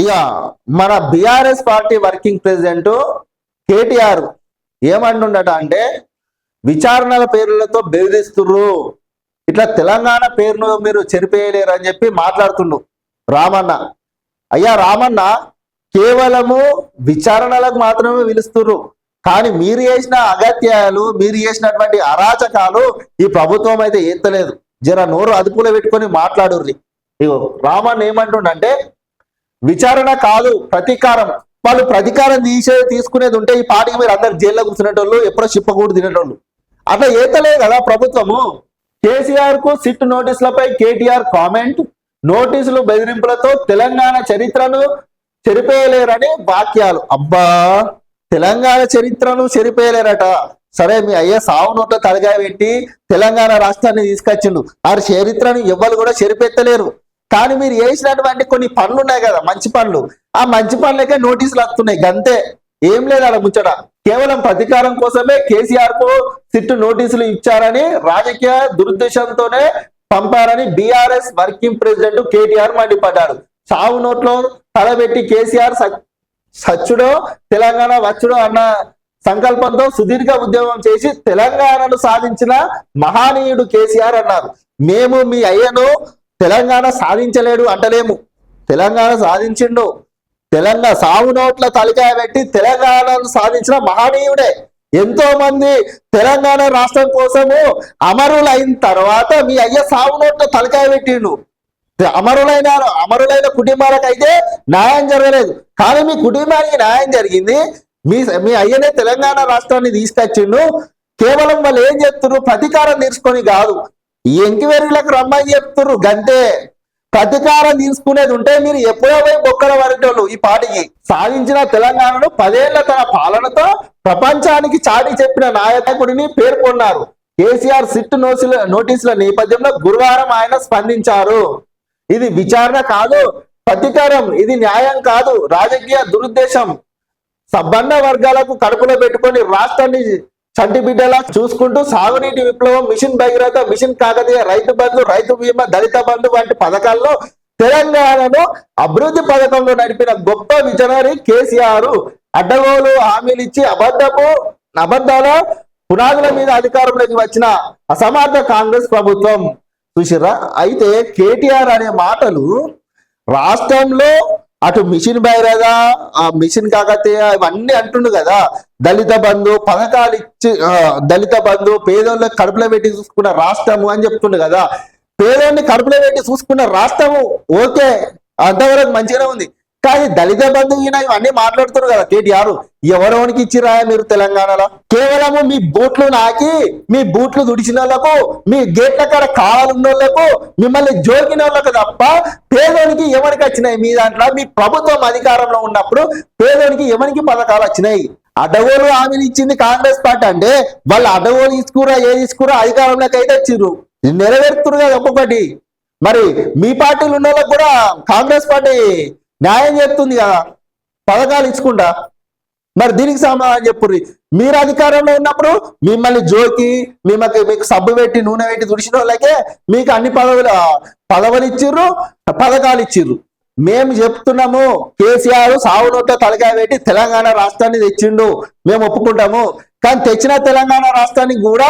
ఇక మన BRS party working president KTR ఏమంటుండట అంటే విచారణల పేర్లతో బెదిరిస్తుర్రు. ఇట్లా తెలంగాణ పేరును మీరు చెరిపేయలేరు అని చెప్పి మాట్లాడుతుండు రామన్న. అయ్యా రామన్న కేవలము విచారణలకు మాత్రమే పిలుస్తుర్రు. కానీ మీరు చేసిన అగత్యాలు మీరు చేసినటువంటి అరాచకాలు ఈ ప్రభుత్వం అయితే ఎత్తలేదు జర నోరు అదుపులో పెట్టుకొని మాట్లాడుర్రి. ఇగో రామన్ ఏమంటుండంటే విచారణ కాదు ప్రతీకారం. వాళ్ళు ప్రతీకారం తీసే తీసుకునేది ఉంటే ఈ పాటికి మీరు అందరు జైల్లో కూర్చునేటోళ్ళు ఎప్పుడో చిప్పకూడు తినేటోళ్ళు. అట్లా ఏతలేదు కదా ప్రభుత్వము. కేసీఆర్కు సిట్ నోటీసులపై కేటీఆర్ కామెంట్ నోటీసులు బెదిరింపులతో తెలంగాణ చరిత్రను చెరిపేయలేరని వాక్యాలు. అబ్బా! తెలంగాణ చరిత్రను చెరిపేయలేరట. సరే మీ అయ్యే సావు నోట్ల తలగా పెట్టి తెలంగాణ రాష్ట్రాన్ని తీసుకొచ్చిండు. ఆ చరిత్రను ఎవ్వరు కూడా చెరిపెత్తలేరు. కానీ మీరు చేసినటువంటి కొన్ని పనులు ఉన్నాయి కదా మంచి పనులు. ఆ మంచి పనులకే నోటీసులు వస్తున్నాయి గంతే. ఏం లేదు అలా ముచ్చట. కేవలం ప్రతీకారం కోసమే కేసీఆర్కు సిట్టు నోటీసులు ఇచ్చారని రాజకీయ దురుద్దేశంతోనే పంపారని బీఆర్ఎస్ వర్కింగ్ ప్రెసిడెంట్ కేటీఆర్ మండిపడ్డారు చావు నోట్లో తలబెట్టి కేసీఆర్ సచ్చుడో తెలంగాణ వచ్చుడో అన్న సంకల్పంతో సుదీర్ఘ ఉద్యమం చేసి తెలంగాణను సాధించిన మహానీయుడు కేసీఆర్ అన్నారు. మేము మీ అయ్యను తెలంగాణ సాధించలేడు అంటలేము. తెలంగాణ సాధించిండు. తెలంగాణ సాగు నోట్ల తలకాయ పెట్టి తెలంగాణను సాధించిన మహనీయుడే. ఎంతో మంది తెలంగాణ రాష్ట్రం కోసము అమరులైన తర్వాత మీ అయ్య సాగు నోట్ల తలకాయ పెట్టిండు. అమరులైన అమరులైన కుటుంబాలకైతే న్యాయం జరగలేదు. కానీ మీ కుటుంబానికి న్యాయం జరిగింది. మీ మీ అయ్యనే తెలంగాణ రాష్ట్రాన్ని తీసుకొచ్చిండు. కేవలం వాళ్ళు ఏం చెప్తున్నారు ప్రతీకారం తీర్చుకొని కాదు. ఎంక్వైరీలకు రమ్మని చెప్తున్నారు గంతే. ప్రతీకారం తీసుకునేది ఉంటే మీరు ఎప్పుడో పోయి బొక్కల వారిటోళ్ళు ఈ పాటికి. సాధించిన తెలంగాణను పదేళ్ళ తన పాలనతో ప్రపంచానికి చాటి చెప్పిన నాయకుడిని పేర్కొన్నారు. కేసీఆర్ సిట్ నోటీసుల నోటీసుల నేపథ్యంలో గురువారం ఆయన స్పందించారు. ఇది విచారణ కాదు ప్రతీకారం ఇది న్యాయం కాదు రాజకీయ దురుద్దేశం. సబ్బన్న వర్గాలకు కడుపులో పెట్టుకొని రాష్ట్రాన్ని చంటి బిడ్డలా చూసుకుంటూ సాగునీటి విప్లవం మిషన్ భగీరథ మిషన్ కాకతీయ రైతు బంధు రైతు బీమా దళిత బంధు వంటి పథకాల్లో తెలంగాణను అభివృద్ధి పథకంలో నడిపిన గొప్ప విజనరీ కేసీఆర్. అడ్డగోలు హామీలు ఇచ్చి అబద్ధపు అబద్ధాల పునాదుల మీద అధికారంలోకి వచ్చిన అసమర్థ కాంగ్రెస్ ప్రభుత్వం. చూసిరా అయితే కేటీఆర్ అనే మాటలు రాష్ట్రంలో అటు మిషన్ బైరద ఆ మిషన్ కాకతీయ ఇవన్నీ అంటుండు కదా. దళిత బంధు పథకాలు ఇచ్చి దళిత బంధు పేదోళ్ళకి కడుపులో పెట్టి చూసుకున్న రాష్ట్రము అని చెప్తుండు కదా. పేదోళ్ళని కడుపులో పెట్టి చూసుకున్న రాష్ట్రము ఓకే. అంతవరకు మంచిగానే ఉంది. కానీ దళిత బంధువు ఈయన ఇవన్నీ మాట్లాడుతున్నారు కదా కేటీఆర్ ఎవరెవరికి ఇచ్చిరా మీరు తెలంగాణలో? కేవలము మీ బూట్లు నాకి మీ బూట్లు దుడిచిన వాళ్ళకు మీ గేట్ల కాడ కావాలన్న వాళ్ళకు మిమ్మల్ని జోకిన వాళ్ళకు తప్ప పేదోనికి ఎవరికి వచ్చినాయి? మీ దాంట్లో మీ ప్రభుత్వం అధికారంలో ఉన్నప్పుడు పేదోనికి ఎవరికి పథకాలు వచ్చినాయి? అడగోలు హామీలు ఇచ్చింది కాంగ్రెస్ పార్టీ అంటే వాళ్ళు అడగోలు తీసుకురా ఏ తీసుకురా అధికారంలోకి అయితే వచ్చిర్రు. నెరవేరుతురు కదా ఒక్కొక్కటి. మరి మీ పార్టీలు ఉన్న వాళ్ళకు కూడా కాంగ్రెస్ పార్టీ న్యాయం చెప్తుంది కదా. పథకాలు ఇచ్చుకుంటా. మరి దీనికి సమాధానం చెప్పుర్రి. మీరు అధికారంలో ఉన్నప్పుడు మిమ్మల్ని జోకి మిమ్మల్ని మీకు సబ్బు పెట్టి నూనె పెట్టి తుడిచిన వాళ్ళకే మీకు అన్ని పదవులు పదవులు ఇచ్చిర్రు పథకాలు ఇచ్చిర్రు. మేము చెప్తున్నాము కేసీఆర్ సాగు నోట తలకాయ పెట్టి తెలంగాణ రాష్ట్రాన్ని తెచ్చిండు. మేము ఒప్పుకుంటాము. కానీ తెచ్చిన తెలంగాణ రాష్ట్రానికి కూడా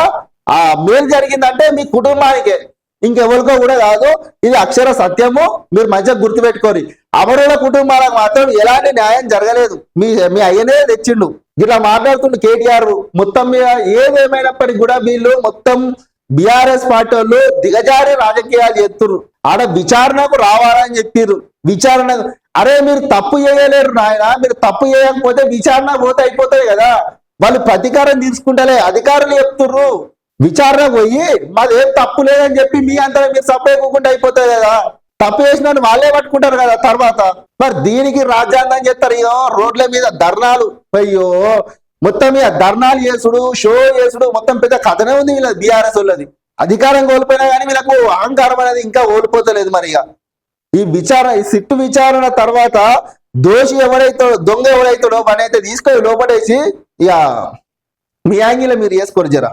ఆ మేలు జరిగిందంటే మీ కుటుంబానికే. ఇంకెవరికో కూడా కాదు ఇది అక్షర సత్యము మీరు మంచిగా గుర్తుపెట్టుకోరి. అమరుల కుటుంబాలకు మాత్రం ఎలాంటి న్యాయం జరగలేదు. మీ మీ అయ్యనే తెచ్చిండు. ఇట్లా మాట్లాడుతుండు కేటీఆర్ మొత్తం మీద ఏదేమైనప్పటికీ కూడా వీళ్ళు మొత్తం బీఆర్ఎస్ పార్టీ వాళ్ళు దిగజారి రాజకీయాలు చేస్తున్నారు ఆడ విచారణకు రావాలని చెప్పిర్రు. విచారణ అరే మీరు తప్పు చేయలేరు నాయన మీరు తప్పు చేయకపోతే విచారణ పోతే అయిపోతాయి కదా. వాళ్ళు ప్రతీకారం తీసుకుంటలే అధికారులు చెప్తుర్రు. విచారణ పోయి మాదేం తప్పు లేదని చెప్పి మీ అంతా మీరు సపరేయకుండా అయిపోతాయి కదా. తప్పు చేసిన వాళ్ళే పట్టుకుంటారు కదా తర్వాత. మరి దీనికి రాజ్యాంగం చేస్తారు అయ్యో రోడ్ల మీద ధర్నాలు. అయ్యో మొత్తం మీద ధర్నాలు చేసుడు షో చేసుడు మొత్తం పెద్ద కథనే ఉంది వీళ్ళ బీఆర్ఎస్ వాళ్ళది. అధికారం కోల్పోయినా కానీ వీళ్ళకు అహంకారం అనేది ఇంకా ఓడిపోతలేదు మరి ఇక. ఈ విచారణ ఈ సిట్టు విచారణ తర్వాత దోషి ఎవరైతాడో దొంగ ఎవరైతాడో వాని తీసుకొని లోపడేసి ఇక మీ యాంగిలో మీరు వేసుకోరు జరా.